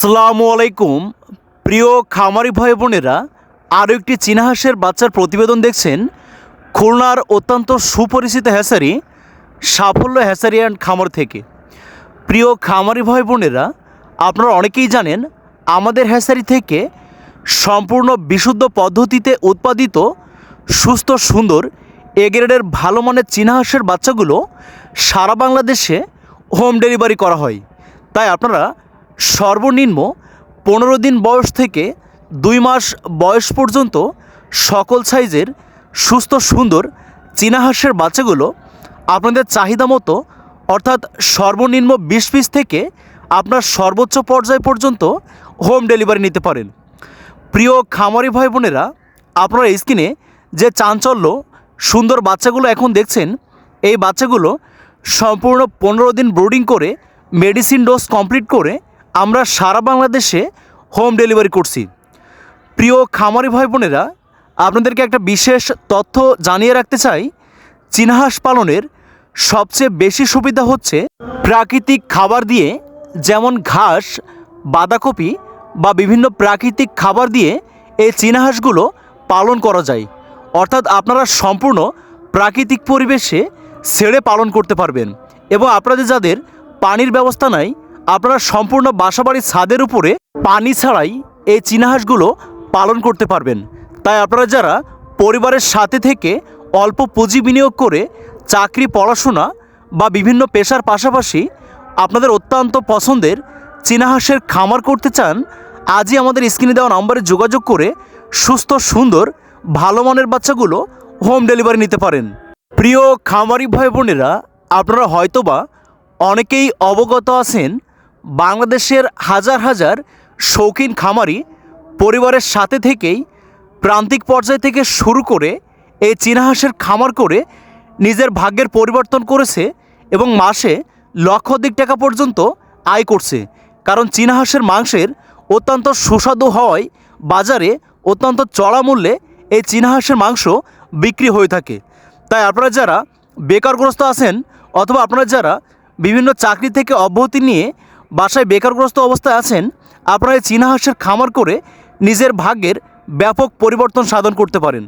আসসালামু আলাইকুম। প্রিয় খামারি ভাই বোনেরা, আরও একটি চীনাহাঁসের বাচ্চার প্রতিবেদন দেখছেন। খুলনার অত্যন্ত সুপরিচিত হ্যাসারি, সাফল্য হ্যাসারি অ্যান্ড খামার থেকে। প্রিয় খামারি ভাই বোনেরা, আপনারা অনেকেই জানেন, আমাদের হ্যাসারি থেকে সম্পূর্ণ বিশুদ্ধ পদ্ধতিতে উৎপাদিত, সুস্থ, সুন্দর, এ গ্রেডের ভালো মানের চীনাহাঁসের বাচ্চাগুলো সারা বাংলাদেশে হোম ডেলিভারি করা হয়। তাই আপনারা সর্বনিম্ন পনেরো দিন বয়স থেকে দুই মাস বয়স পর্যন্ত সকল সাইজের সুস্থ সুন্দর চীনাহাঁসের বাচ্চাগুলো আপনাদের চাহিদা মতো, অর্থাৎ সর্বনিম্ন বিশ পিস থেকে আপনার সর্বোচ্চ পর্যায় পর্যন্ত হোম ডেলিভারি নিতে পারেন। প্রিয় খামারি ভাই বোনেরা আপনারা স্ক্রিনে যে চাঞ্চল্য, সুন্দর বাচ্চাগুলো এখন দেখছেন, এই বাচ্চাগুলো সম্পূর্ণ পনেরো দিন ব্রোডিং করে, মেডিসিন ডোজ কমপ্লিট করে আমরা সারা বাংলাদেশে হোম ডেলিভারি করছি। প্রিয় খামারি ভাই বোনেরা, আপনাদেরকে একটা বিশেষ তথ্য জানিয়ে রাখতে চাই। চীনাহাঁস পালনের সবচেয়ে বেশি সুবিধা হচ্ছে প্রাকৃতিক খাবার দিয়ে, যেমন ঘাস, বাঁধাকপি বা বিভিন্ন প্রাকৃতিক খাবার দিয়ে এই চীনাহাঁসগুলো পালন করা যায়। অর্থাৎ আপনারা সম্পূর্ণ প্রাকৃতিক পরিবেশে ছেড়ে পালন করতে পারবেন। এবং আপনাদের যাদের পানির ব্যবস্থা নাই আপনারা সম্পূর্ণ বাসাবাড়ির ছাদের উপরে পানি ছাড়াই এই চীনাহাঁসগুলো পালন করতে পারবেন। তাই আপনারা যারা পরিবারের সাথে থেকে অল্প পুঁজি বিনিয়োগ করে চাকরি, পড়াশোনা বা বিভিন্ন পেশার পাশাপাশি আপনাদের অত্যন্ত পছন্দের চীনাহাঁসের খামার করতে চান, আজই আমাদের স্ক্রিনে দেওয়া নম্বরে যোগাযোগ করে সুস্থ, সুন্দর, ভালো মানের বাচ্চাগুলো হোম ডেলিভারি নিতে পারেন। প্রিয় খামারি ভাই বোনেরা আপনারা হয়তোবা অনেকেই অবগত আছেন বাংলাদেশের হাজার হাজার শৌখিন খামারি পরিবারের সাথে থেকেই প্রান্তিক পর্যায় থেকে শুরু করে এই চীনাহাঁসের খামার করে নিজের ভাগ্যের পরিবর্তন করেছে এবং মাসে লক্ষাধিক টাকা পর্যন্ত আয় করছে। কারণ চীনাহাঁসের মাংসের অত্যন্ত সুস্বাদু হওয়ায় বাজারে অত্যন্ত চড়া মূল্যে এই চীনাহাঁসের মাংস বিক্রি হয়ে থাকে। তাই আপনারা যারা বেকারগ্রস্ত আছেন অথবা আপনারা যারা বিভিন্ন চাকরি থেকে অব্যাহতি নিয়ে বাসায় বেকারগ্রস্ত অবস্থায় আছেন, আপনারা এই চীনাহাঁসের খামার করে নিজের ভাগ্যের ব্যাপক পরিবর্তন সাধন করতে পারেন।